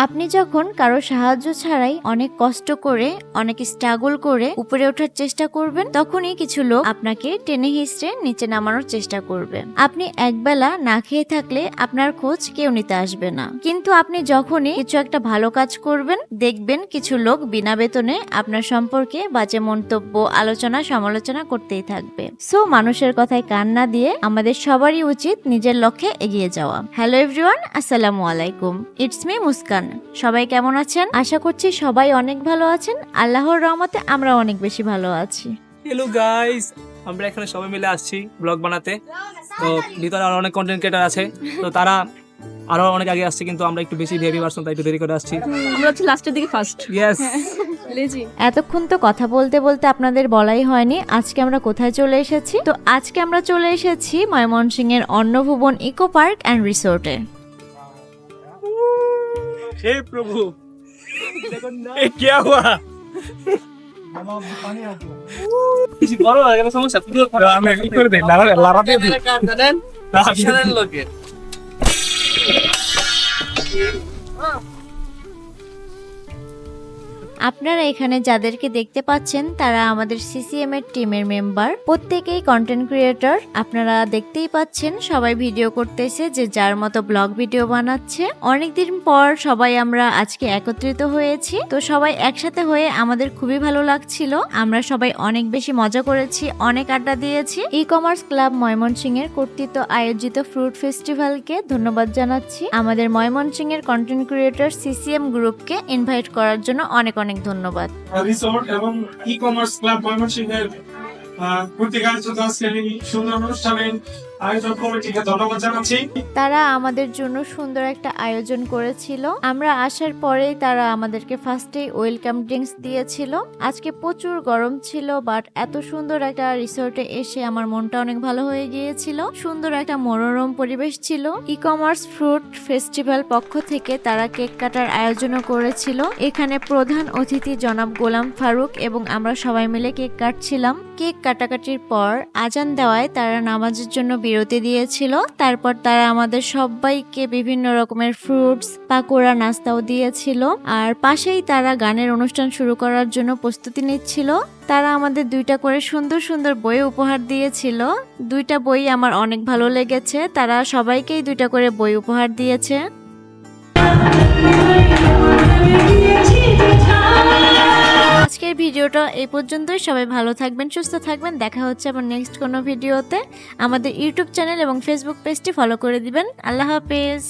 আপনি যখন কারও সাহায্য ছাড়াই অনেক কষ্ট করে, অনেক স্ট্রাগল করে উপরে ওঠার চেষ্টা করবেন, তখনই কিছু লোক আপনাকে টেনে হিসড়ে নিচে নামানোর চেষ্টা করবে। আপনি একবেলা না খেয়ে থাকলে আপনার খোঁজ কেউ নিতে আসবে না। কিন্তু আপনি যখনই কিছু একটা ভালো কাজ করবেন, দেখবেন কিছু লোক বিনা বেতনে আপনার সম্পর্কে বাজে মন্তব্য, আলোচনা, সমালোচনা করতেই থাকবে। সো, মানুষের কথায় কান না দিয়ে আমাদের সবারই উচিত নিজের লক্ষ্যে এগিয়ে যাওয়া। হ্যালো এভরিওয়ান, আসসালামু আলাইকুম। It's me Muskan. সবাই কেমন আছেন? আশা করছি সবাই অনেক ভালো আছেন। আল্লাহর রহমতে আমরা অনেক বেশি ভালো আছি। হ্যালো গাইস আমরা এখানে সবাই মিলে আসছি ব্লগ বানাতে। তো ভিতরে আরও অনেক কন্টেন্ট ক্রিয়েটার আছে। তো তারা আরও অনেক আগে আসছে কিন্তু আমরা একটু বেশি ভেবি পারছিলাম তাই একটু দেরি করে আসছি। আমরা হচ্ছে লাস্টের দিকে ফার্স্ট ইয়েস এতক্ষণ তো কথা বলতে বলতে আপনাদের বলাই হয়নি। আজকে আমরা কোথায় চলে এসেছি? তো আজকে আমরা চলে এসেছি ময়মনসিংহ এর অন্নভুবন ইকো পার্ক অ্যান্ড রিসোর্টে हे प्रभु ये क्या हुआ কিছু বড় হয়ে গেল সমস্যা পুরো আমি কি করে দেই লারা লারা দিয়ে দিই লোকের আপনারা এখানে যাদেরকে দেখতে পাচ্ছেন, তারা আমাদের সিসিএম এর টিমের মেম্বার। প্রত্যেকেই কন্টেন্ট ক্রিয়েটর আপনারা দেখতেই পাচ্ছেন, সবাই ভিডিও করতেছে যে যার মতো ব্লগ ভিডিও বানাচ্ছে। অনেকদিন পর সবাই আমরা আজকে একত্রিত হয়েছি। তো সবাই একসাথে হয়ে আমাদের খুবই ভালো লাগছিল। আমরা সবাই অনেক বেশি মজা করেছি, অনেক আড্ডা দিয়েছি। ই কমার্স ক্লাব ময়মনসিংহ এর কর্তৃত্ব আয়োজিত ফ্রুট ফেস্টিভ্যালকে ধন্যবাদ জানাচ্ছি। আমাদের ময়মনসিংহ এর কন্টেন্ট ক্রিয়েটর সিসিএম গ্রুপকে ইনভাইট করার জন্য অনেক অনেক ধন্যবাদ। রিসোর্ট এবং ই কমার্স ক্লাব ময়মনসিংহের শ্রেণি সুন্দর অনুষ্ঠানের কমিটিকে ধন্যবাদ জানাচ্ছি। তারা আমাদের জন্য সুন্দর একটা আয়োজন করেছিল। আমরা আসার পরেই তারা আমাদেরকে ফার্স্টেই ওয়েলকাম ড্রিঙ্কস দিয়েছিল। আজকে প্রচুর গরম ছিল বাট এত সুন্দর একটা রিসোর্টে এসে আমার মনটা অনেক ভালো হয়ে গিয়েছিল। সুন্দর একটা মনোরম পরিবেশ ছিল। ই কমার্স ফ্রুট ফেস্টিভ্যাল পক্ষ থেকে তারা কেক কাটার আয়োজনও করেছিল। এখানে প্রধান অতিথি জনাব গোলাম ফারুক এবং আমরা সবাই মিলে কেক কাটছিলাম। কেক কাটাকাটির পর আজান দেওয়ায় তারা নামাজের জন্য বিরতি দিয়েছিল। তারপর তারা আমাদের সবাইকে বিভিন্ন রকমের ফ্রুটস পাকোড়া নাস্তাও দিয়েছিল। আর পাশেই তারা গানের অনুষ্ঠান শুরু করার জন্য প্রস্তুতি নিচ্ছিল। তারা আমাদের দুইটা করে সুন্দর সুন্দর বই উপহার দিয়েছিল। দুইটা বই আমার অনেক ভালো লেগেছে। তারা সবাইকেই দুইটা করে বই উপহার দিয়েছে। ভিডিওটা এই পর্যন্তই। সবাই ভালো থাকবেন, সুস্থ থাকবেন। দেখা হচ্ছে আবার নেক্সট কোনো ভিডিওতে। আমাদের ইউটিউব চ্যানেল এবং ফেসবুক পেজটি ফলো করে দিবেন। আল্লাহ হাফেজ।